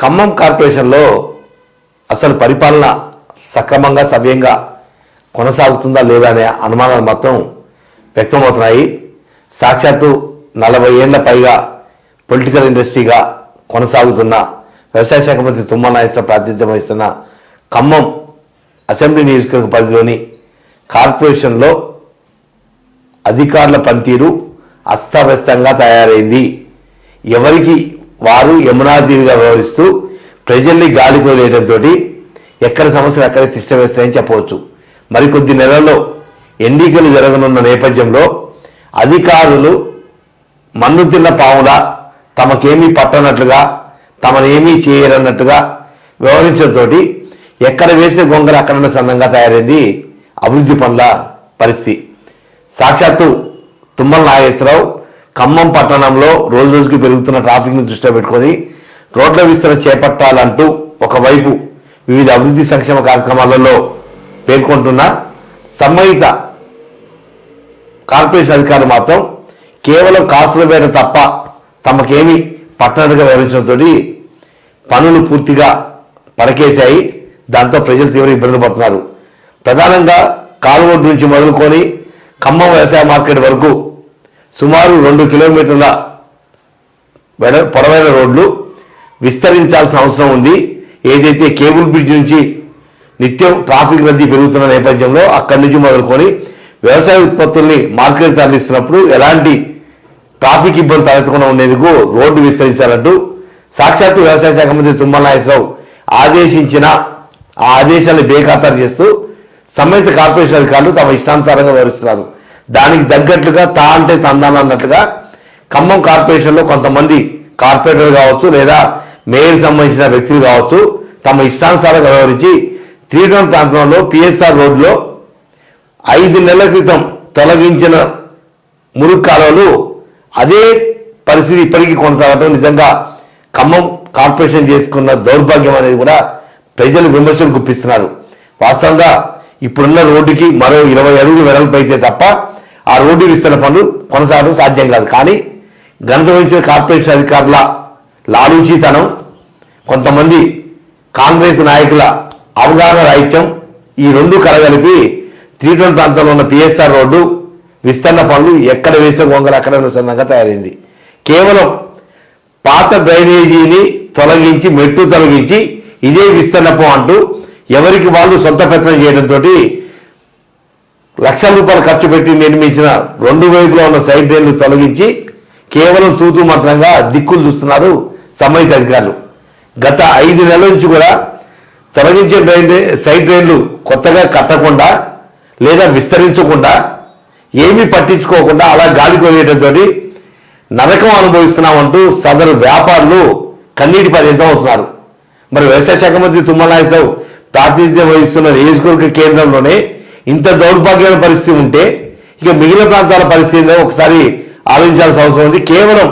ఖమ్మం కార్పొరేషన్లో అసలు పరిపాలన సక్రమంగా సవ్యంగా కొనసాగుతుందా లేదా అనే అనుమానాలు మాత్రం వ్యక్తమవుతున్నాయి. సాక్షాత్తు నలభై ఏళ్ళ పైగా పొలిటికల్ ఇండస్ట్రీగా కొనసాగుతున్న వ్యవసాయ శాఖ మంత్రి తుమ్మల నాయకుల ప్రాతినిధ్యం వహిస్తున్న ఖమ్మం అసెంబ్లీ నియోజకవర్గ పరిధిలోని కార్పొరేషన్లో అధికారుల పనితీరు అస్తవ్యస్తంగా తయారైంది. ఎవరికి వారు యమునాతీరుగా వ్యవహరిస్తూ ప్రజల్ని గాలి కోలేయడంతో ఎక్కడ సమస్యలు అక్కడే తిష్టవేస్తాయని చెప్పవచ్చు. మరికొద్ది నెలల్లో ఎన్నికలు జరగనున్న నేపథ్యంలో అధికారులు మన్ను తిన్న పావులా తమకేమీ పట్టనట్లుగా తమనేమీ చేయరన్నట్టుగా వ్యవహరించడంతో ఎక్కడ వేసిన గొంగర అక్కడ సందంగా తయారైంది అభివృద్ధి పనుల పరిస్థితి. సాక్షాత్తు తుమ్మల నాగేశ్వరరావు ఖమ్మం పట్టణంలో రోజు రోజుకి పెరుగుతున్న ట్రాఫిక్ను దృష్టిలో పెట్టుకొని రోడ్ల విస్తరణ చేపట్టాలంటూ ఒకవైపు వివిధ అభివృద్ధి సంక్షేమ కార్యక్రమాలలో పేర్కొంటున్న సంబంధిత కార్పొరేషన్ అధికారులు మాత్రం కేవలం కాసుల వేట తప్ప తమకేమి పట్టణంగా వివరించడంతో పనులు పూర్తిగా పడకేశాయి. దాంతో ప్రజలు తీవ్ర ఇబ్బందులు పడుతున్నారు. ప్రధానంగా కాలువోడ్డు నుంచి మొదలుకొని ఖమ్మం వ్యవసాయ మార్కెట్ వరకు సుమారు రెండు కిలోమీటర్ల వెడ పొడవైన రోడ్లు విస్తరించాల్సిన అవసరం ఉంది. ఏదైతే కేబుల్ బ్రిడ్జ్ నుంచి నిత్యం ట్రాఫిక్ రద్దీ పెరుగుతున్న నేపథ్యంలో అక్కడి నుంచి మొదలుకొని వ్యవసాయ ఉత్పత్తుల్ని మార్కెట్ తరలిస్తున్నప్పుడు ఎలాంటి ట్రాఫిక్ ఇబ్బంది తలెత్తకుండా ఉండేందుకు రోడ్డు విస్తరించాలంటూ సాక్షాత్తు వ్యవసాయ శాఖ మంత్రి తుమ్మల నాగేశ్వరరావు ఆదేశించిన ఆ ఆదేశాన్ని బేఖాతారు చేస్తూ సంబంధిత కార్పొరేషన్ అధికారులు తమ ఇష్టానుసారంగా వ్యవహరిస్తున్నారు దానికి తగ్గట్లుగా తా అంటే సంధానం అన్నట్లుగా ఖమ్మం కార్పొరేషన్లో కొంతమంది కార్పొరేటర్ కావచ్చు లేదా మేయర్ సంబంధించిన వ్యక్తులు కావచ్చు తమ ఇష్టానుసారం వ్యవహరించి త్రీటౌన్ ప్రాంతంలో పిఎస్ఆర్ రోడ్లో ఐదు నెలల క్రితం తొలగించిన మురుగు కాలువలు అదే పరిస్థితి ఇప్పటికీ కొనసాగటం నిజంగా ఖమ్మం కార్పొరేషన్ చేసుకున్న దౌర్భాగ్యం అనేది కూడా ప్రజలు విమర్శలు గుప్పిస్తున్నారు. వాస్తవంగా ఇప్పుడున్న రోడ్డుకి మరో ఇరవై అడుగులు వెడల్పు అయితే తప్ప ఆ రోడ్డు విస్తరణ పనులు కొనసాగడం సాధ్యం కాదు. కానీ ఘనత వహించిన కార్పొరేషన్ అధికారుల లాలూచీతనం కొంతమంది కాంగ్రెస్ నాయకుల అవగాహన రాహిత్యం ఈ రెండు కలగలిపి త్రీటౌన్ ప్రాంతంలో ఉన్న పిఎస్ఆర్ రోడ్డు విస్తరణ పనులు ఎక్కడ వేసిన గొంగలు అక్కడ విస్తరణగా తయారైంది. కేవలం పాత డ్రైనేజీని తొలగించి మెట్టు తొలగించి ఇదే విస్తరణపు అంటూ ఎవరికి వాళ్ళు సొంత ప్రయత్నం చేయడంతో లక్షల రూపాయలు ఖర్చు పెట్టి నిర్మించిన రెండు వైపులో ఉన్న సైడ్ డ్రైన్లు తొలగించి కేవలం తూతూ మాత్రంగా దిక్కులు చూస్తున్నారు సంబంధిత అధికారులు. గత ఐదు నెలల నుంచి కూడా తొలగించే డ్రైన్ సైడ్ డ్రైన్లు కొత్తగా కట్టకుండా లేదా విస్తరించకుండా ఏమీ పట్టించుకోకుండా అలా గాలి కొయ్యడంతో నరకం అనుభవిస్తున్నామంటూ సదరు వ్యాపారులు కన్నీటి పర్యంతం అవుతున్నారు మరి వ్యవసాయ శాఖ మంత్రి తుమ్మల ప్రాతినిధ్యం వహిస్తున్న నియోజకవర్గ కేంద్రంలోనే ఇంత దౌర్భాగ్యమైన పరిస్థితి ఉంటే ఇక మిగిలిన ప్రాంతాల పరిస్థితి ఒకసారి ఆలోచించాల్సిన అవసరం ఉంది. కేవలం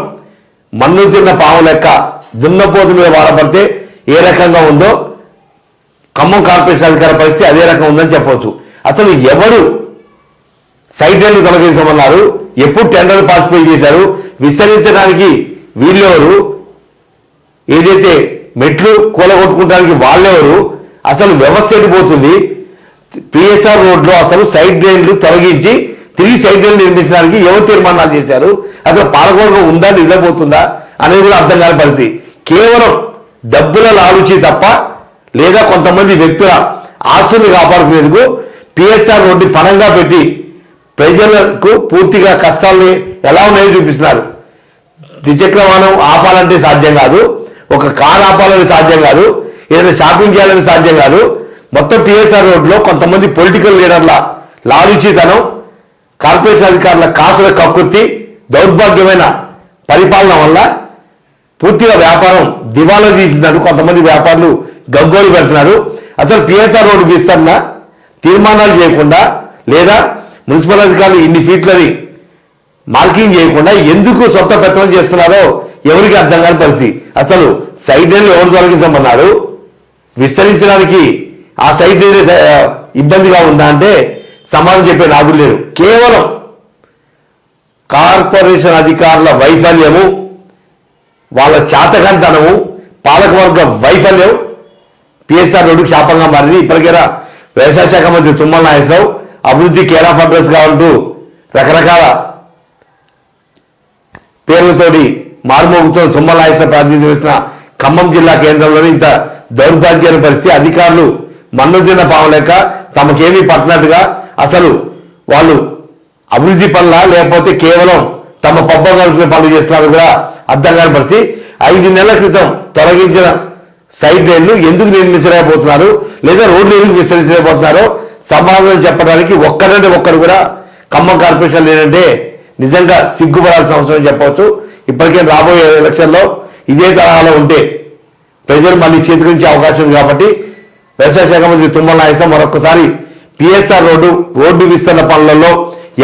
మన్ను తిన్న పాము లెక్క దున్నపోతు మీద వాడబడితే ఏ రకంగా ఉందో ఖమ్మం కార్పొరేషన్ అధికార పరిస్థితి అదే రకం ఉందని చెప్పవచ్చు. అసలు ఎవరు సైట్ రైళ్ళు తొలగించమన్నారు? ఎప్పుడు టెండర్ పార్టిసిపేట్ చేశారు? విస్తరించడానికి వీళ్ళెవరు? ఏదైతే మెట్లు కూలగొట్టుకోవడానికి వాళ్ళెవరు? అసలు వ్యవస్థ ఎడిపోతుంది పిఎస్ఆర్ రోడ్లో అసలు సైడ్ డ్రైన్లు తొలగించి తిరిగి సైడ్ డ్రైన్ నిర్మించడానికి ఎవరు తీర్మానాలు చేశారు. అసలు పాలకవర్గం ఉందా నిజపోతుందా అనేది కూడా అర్థం కాని పరిస్థితి. కేవలం డబ్బుల లాలుచి తప్ప లేదా కొంతమంది వ్యక్తుల ఆస్తుల్ని కాపాడుకునేందుకు పిఎస్ఆర్ రోడ్డు పణంగా పెట్టి ప్రజలకు పూర్తిగా కష్టాలని ఎలా ఉన్నాయో చూపిస్తున్నారు. ద్విచక్ర వాహనం ఆపాలంటే సాధ్యం కాదు. ఒక కార్ ఆపాలని సాధ్యం కాదు. ఏదైనా షాపింగ్ చేయాలని సాధ్యం కాదు. మొత్తం టీఎస్ఆర్ రోడ్లో కొంతమంది పొలిటికల్ లీడర్ల లాలుచీతనం కార్పొరేషన్ అధికారుల కాసుల కక్కుర్తి దౌర్భాగ్యమైన పరిపాలన వల్ల పూర్తిగా వ్యాపారం దివాలా తీసినారు కొంతమంది వ్యాపారులు గగ్గోలు పెడుతున్నారు. అసలు పిఎస్ఆర్ రోడ్డు విస్తరణ తీర్మానాలు చేయకుండా లేదా మున్సిపల్ అధికారులు ఇన్ని ఫీట్లని మార్కింగ్ చేయకుండా ఎందుకు సొంత పెత్తనం చేస్తున్నారో ఎవరికి అర్థం కాని పరిస్థితి. అసలు సైడ్ లైన్లు ఎవరు తొలగించమన్నారు? విస్తరించడానికి ఆ సైట్ లైన్ ఇబ్బందిగా ఉందా అంటే సమాధానం చెప్పే నాదులు లేరు కేవలం కార్పొరేషన్ అధికారుల వైఫల్యము వాళ్ళ చాతకంతనము పాలకవర్గ వైఫల్యం పిఎస్ఆర్ రోడ్డు శాపంగా మారింది. ఇప్పటికైనా వ్యవసాయ శాఖ మంత్రి తుమ్మల నాగేశ్వరరావు అభివృద్ధి కేరా ఆఫ్ ఉంటూ రకరకాల పేర్లతోటి మారుమోగుతున్న తుమ్మల నాగేశ్వర ప్రాతినిధ్యం ఖమ్మం జిల్లా కేంద్రంలోని ఇంత దౌర్భాగ్యమైన పరిస్థితి. అధికారులు మన్ను తిన్న పావలేక తమకేమీ పట్టినట్టుగా అసలు వాళ్ళు అభివృద్ధి పనుల లేకపోతే కేవలం తమ పబ్బం కలుపుకునే పనులు చేస్తున్నారు కూడా అర్థం కనపరిచి ఐదు నెలల క్రితం తొలగించిన సైడ్ లైన్లు ఎందుకు నిర్మించలేకపోతున్నారు లేదా రోడ్లు ఎందుకు విస్తరించలేకపోతున్నారో సమాధానం చెప్పడానికి ఒక్కరంటే ఒక్కరు కూడా ఖమ్మం కార్పొరేషన్ లేదంటే నిజంగా సిగ్గుపడాల్సిన అవసరం చెప్పవచ్చు. ఇప్పటికే రాబోయే ఎలక్షన్లో ఇదే తరహాలో ఉంటే ప్రజలు మళ్ళీ చేతికించే అవకాశం ఉంది కాబట్టి వ్యవసాయ శాఖ మంత్రి తుమ్మల నాయసం మరొకసారి పిఎస్ఆర్ రోడ్డు రోడ్డు విస్తరణ పనులలో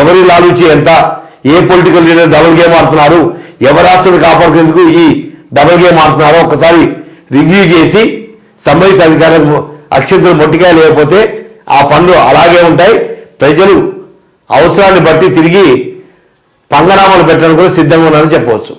ఎవరి లాలూచి ఎంత ఏ పొలిటికల్ లీడర్ డబుల్ గేమ్ ఆడుతున్నారు? ఎవరి ఆస్తులు కాపాడుకునేందుకు ఈ డబుల్ గేమ్ ఆడుతున్నారో ఒకసారి రివ్యూ చేసి సంబంధిత అధికారులకు అక్షంతలు మొట్టికాయ లేకపోతే ఆ పనులు అలాగే ఉంటాయి. ప్రజలు అవసరాన్ని బట్టి తిరిగి పంగనామాలు పెట్టడానికి కూడా సిద్ధంగా ఉన్నారని చెప్పవచ్చు.